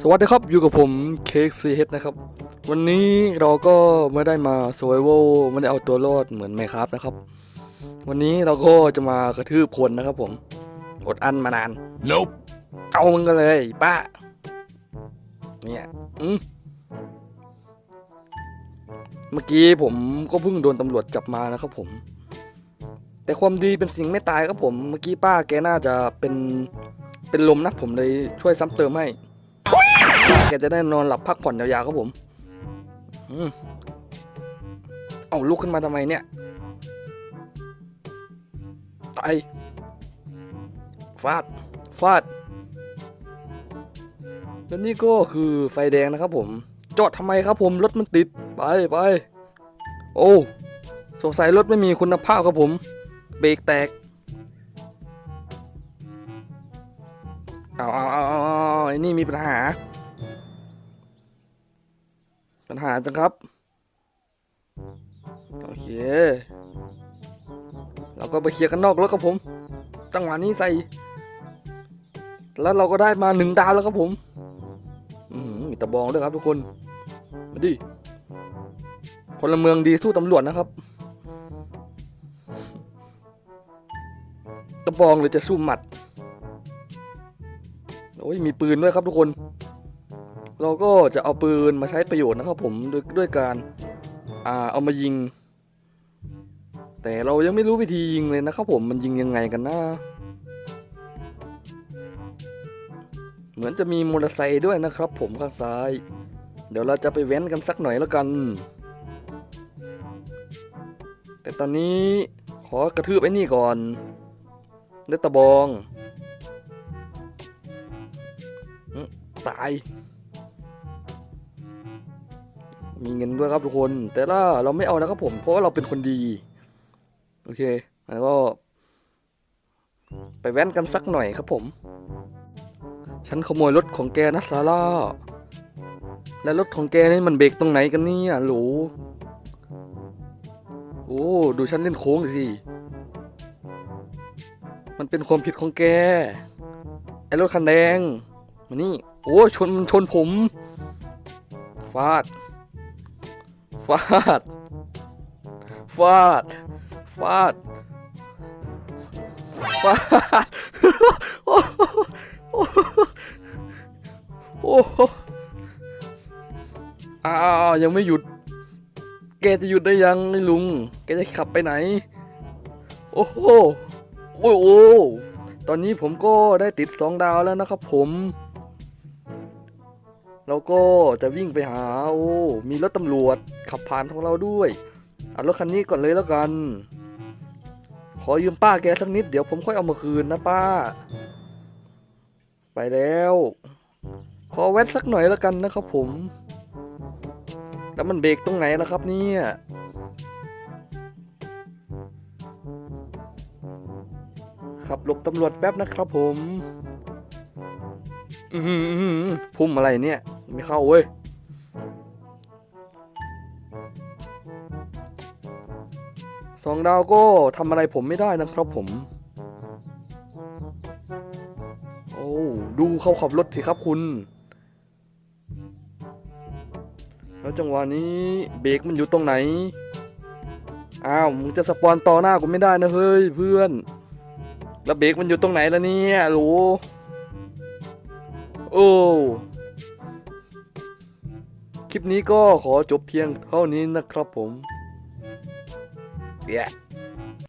สวัสดีครับ อยู่กับผมเค้กซีเฮดนะครับ วันนี้เราก็ไม่ได้มา s u r v i v a l ไม่ได้เอาตัวรอดเหมือนไมครับนะครับ วันนี้เราก็จะมากระทืบคนนะครับผมอดอั้นมานาน Nope. เอามึงกันเลยป้าเนี่ยอืมเมื่อกี้ผมก็เพิ่งโดนตำรวจจับมานะครับผม แต่ความดีเป็นสิ่งไม่ตายครับผม เมื่อกี้ป้าแกน่าจะเป็นเป็นลมนะผมเลยช่วยซ้ำเติมให้ แกจะได้นอนหลับพักผ่อนยาวๆครับผมอืมเอาลุกขึ้นมาทำไมเนี่ยตายฟาด ฟาด แล้วนี่ก็คือไฟแดงนะครับผม จอดทำไมครับผมรถมันติด ไปไป โอ้สงสัยรถไม่มีคุณภาพครับผม เบรกแตก เอาเอาเอาเอาเอาไอ้นี่มีปัญหา ปัญหาจังครับ โอเค เราก็ไปเคลียร์กันนอกรถครับผม จังหวะนี้ใส่ แล้วเราก็ได้มาหนึ่งดาวแล้วครับผม อืมมีตะบองด้วยครับทุกคน มาดิพลเมืองดีสู้ตำรวจนะครับ ตะบองหรือจะสู้หมัด โอ้ยมีปืนด้วยครับทุกคน เราก็จะเอาปืนมาใช้ประโยชน์นะครับผมดยด้วยการอ่าเอามายิง แต่เรายังไม่รู้วิธียิงเลยนะครับผมมันยิงยังไงกันนะเหมือนจะมีมอเตอร์ไซค์ด้วยนะครับ ผมข้างซ้าย เดี๋ยวเราจะไปแว้นกันสักหน่อยแล้วกัน แต่ตอนนี้ขอกระทืบไอ้นี่ก่อนด้วยตะบองตาย มีเงินด้วยครับทุกคน แต่ละเราไม่เอานะครับผม เพราะว่าเราเป็นคนดี โอเค แล้วก็ ไปแว้นกันสักหน่อยครับผม ฉันขโมยรถของแกนะซาร่า และรถของแกนี่มันเบรกตรงไหนกันเนี่ยหลโอ้ ดูฉันเล่นโค้งสิ มันเป็นความผิดของแก ไอ้รถคันแดง มานี่ โอ้ ชนมันชนผม ฟาด ฟาด ฟาด ฟาด ฟาด โอ้โหอ้าวยังไม่หยุด แกจะหยุดได้ยังไอ้ลุง แกจะขับไปไหน โอ้โห โอ้โห ตอนนี้ผมก็ได้ติดสองดาวแล้วนะครับผม เราก็จะวิ่งไปหาโอ้มีรถตำรวจขับผ่านของเราด้วยเอารถคันนี้ก่อนเลยแล้วกัน ขอยืมป้าแกสักนิดเดี๋ยวผมค่อยเอามาคืนนะป้า ไปแล้ว ขอแวะสักหน่อยแล้วกันนะครับผม แล้วมันเบรกตรงไหนล่ะครับเนี่ยขับหลบตำรวจแป๊บนะครับผม อือหืออื้อหือพุ่มอะไรเนี่ย ไม่เข้าเว้ยสองดาวก็ทำอะไรผมไม่ได้นะครับผม โอ้ดูเขาขับรถสิครับคุณ แล้วจังหวะนี้เบรกมันอยู่ตรงไหน อ้าวมึงจะสปอนต่อหน้ากูไม่ได้นะเฮ้ยเพื่อน แล้วเบรกมันอยู่ตรงไหนล่ะเนี่ยโหลโอ้ คลิปนี้ก็ขอจบเพียงเท่านี้นะครับผม Yeah.